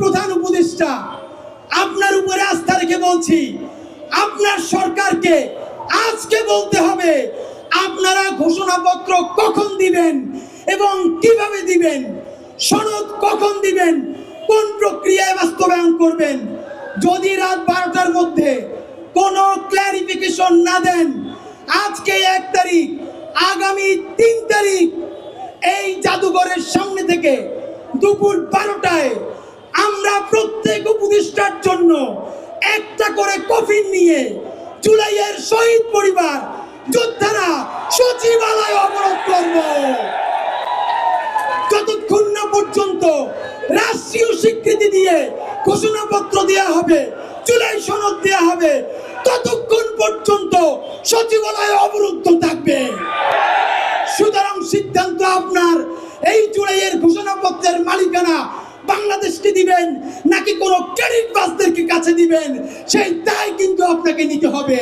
প্রধান উপদেষ্টা, আপনার উপরে আস্থা রেখে বলছি, আপনার সরকারকে আজকে বলতে হবে, আপনারা ঘোষণাপত্র কখন দিবেন এবং কীভাবে দিবেন, সনদ কখন দিবেন, কোন প্রক্রিয়ায় বাস্তবায়ন করবেন, যদি রাত বারোটার মধ্যে কোনো ক্ল্যারিফিকেশন না দেন, আজকে এক তারিখ, আগামী তিন তারিখ, এই জাদুঘরের সামনে থেকে দুপুর বারোটায় আমরা প্রত্যেক উপদেষ্টার জন্য একটা করে কফিন নিয়ে জুলাইয়ের শহীদ পরিবার, যোদ্ধারা সচিবালয় অবরোধ করব। যতক্ষণ না পর্যন্ত রাষ্ট্রীয় স্বীকৃতি দিয়ে ঘোষণাপত্র দেওয়া হবে, জুলাই সনদ দেওয়া হবে, ততক্ষণ পর্যন্ত সচিবালয় অবরুদ্ধ থাকবে। সুতরাং সিদ্ধান্ত আপনার, এই জুলাইয়ের বাংলাদেশকে দিবেন? নাকি কোনো ক্রেডিট বাসদেরকে কাছে দিবেন? সেই দায় কিন্তু আপনাকে নিতে হবে।